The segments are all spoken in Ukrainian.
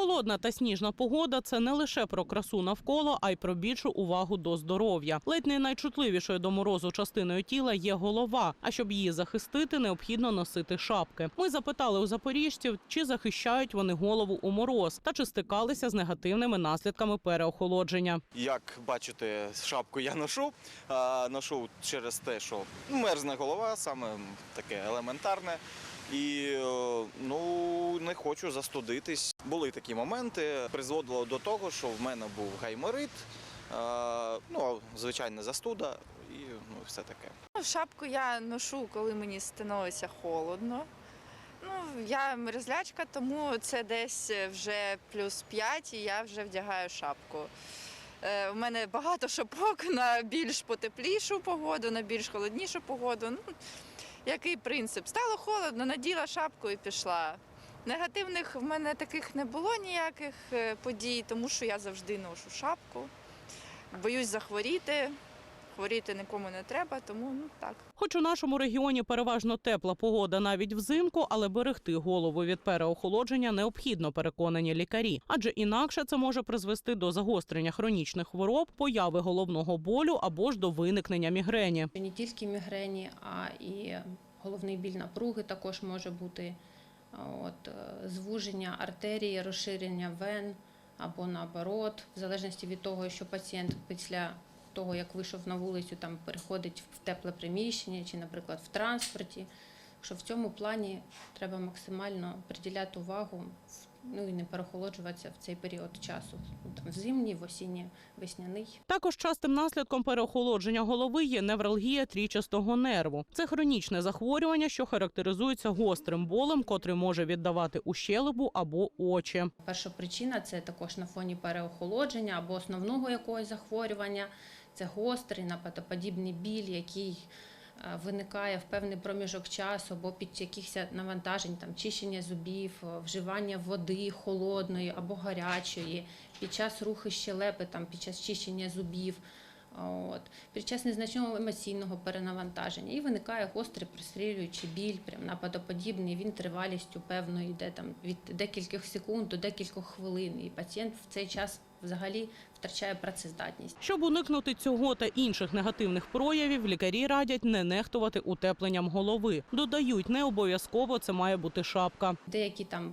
Холодна та сніжна погода це не лише про красу навколо, а й про більшу увагу до здоров'я. Ледь не найчутливішою до морозу частиною тіла є голова. А щоб її захистити, необхідно носити шапки. Ми запитали у запоріжців, чи захищають вони голову у мороз та чи стикалися з негативними наслідками переохолодження. Як бачите, шапку я ношу. А, ношу через те, що мерзне голова, саме таке елементарне. І е, ну не хочу застудитись. Були такі моменти. Призводило до того, що в мене був гайморит, е, ну звичайна застуда і ну все таке. Ну, Шапку я ношу, коли мені становиться холодно. Ну, я мерзлячка, тому це десь вже плюс 5 і я вже вдягаю шапку. Е, у мене багато шапок на більш потеплішу погоду, на більш холоднішу погоду. Ну, який принцип? Стало холодно, наділа шапку і пішла. Негативних в мене таких не було ніяких е, подій, тому що я завжди ношу шапку. Боюсь захворіти. Хворіти нікому не треба, тому ну так. Хоч у нашому регіоні переважно тепла погода навіть взимку, але берегти голову від переохолодження необхідно, переконані лікарі, адже інакше це може призвести до загострення хронічних хвороб, появи головного болю або ж до виникнення мігрені. Не тільки мігрені, а і головний біль напруги також може бути. От, е, звуження артерії, розширення вен або наоборот, в залежності від того, що пацієнт після того, як вийшов на вулицю, там переходить в тепле приміщення чи, наприклад, в транспорті. Що в цьому плані треба максимально приділяти увагу, ну і не перехолоджуватися в цей період часу, там в зимній, в осінній, весняний. Також частим наслідком переохолодження голови є невралгія трічастого нерву. Це хронічне захворювання, що характеризується гострим болем, котрий може віддавати у щелепу або очі. Перша причина це також на фоні переохолодження або основного якогось захворювання. Це гострий нападоподібний біль, який виникає в певний проміжок часу або під якихось навантажень, там чищення зубів, е, вживання води холодної або гарячої, під час руху щелепи, там під час чищення зубів. От. Під час незначного емоційного перенавантаження і виникає гострий прострілюючий біль, прям нападоподібний, він тривалістю певно йде там від декількох секунд до декількох хвилин. І пацієнт в цей час взагалі втрачає працездатність. Щоб уникнути цього та інших негативних проявів, лікарі радять не нехтувати утепленням голови. Додають, не обов'язково це має бути шапка. Деякі там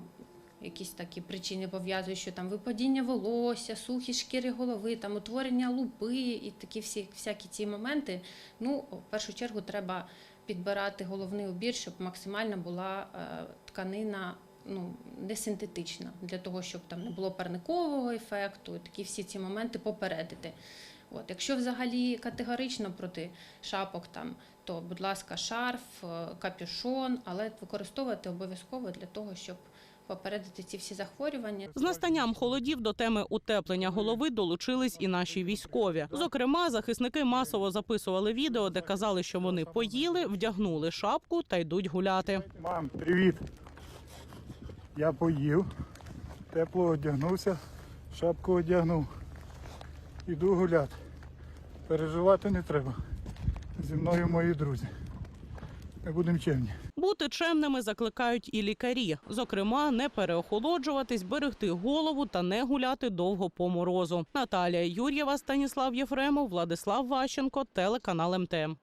якісь такі причини пов'язують, що там випадіння волосся, сухі шкіри голови, там утворення лупи і такі всі всякі ці моменти. Ну, в першу чергу треба підбирати головний убір, щоб максимально була е, тканина. Ну, не синтетична, для того, щоб там не було парникового ефекту, такі всі ці моменти попередити. От, якщо взагалі категорично проти шапок, там, то, будь ласка, шарф, е, капюшон, але використовувати обов'язково для того, щоб попередити ці всі захворювання. З настанням холодів до теми утеплення голови долучились і наші військові. Зокрема, захисники масово записували відео, де казали, що вони поїли, вдягнули шапку та йдуть гуляти. Мам, привіт. Я поїв, тепло одягнувся, шапку одягнув. Іду гуляти. Переживати не треба. Зі мною мої друзі. Будемо чемні. Бути чемними закликають і лікарі. Зокрема, не переохолоджуватись, берегти голову та не гуляти довго по морозу. Наталія Юр'єва, Станіслав Єфремов, Владислав Ващенко, телеканал МТМ.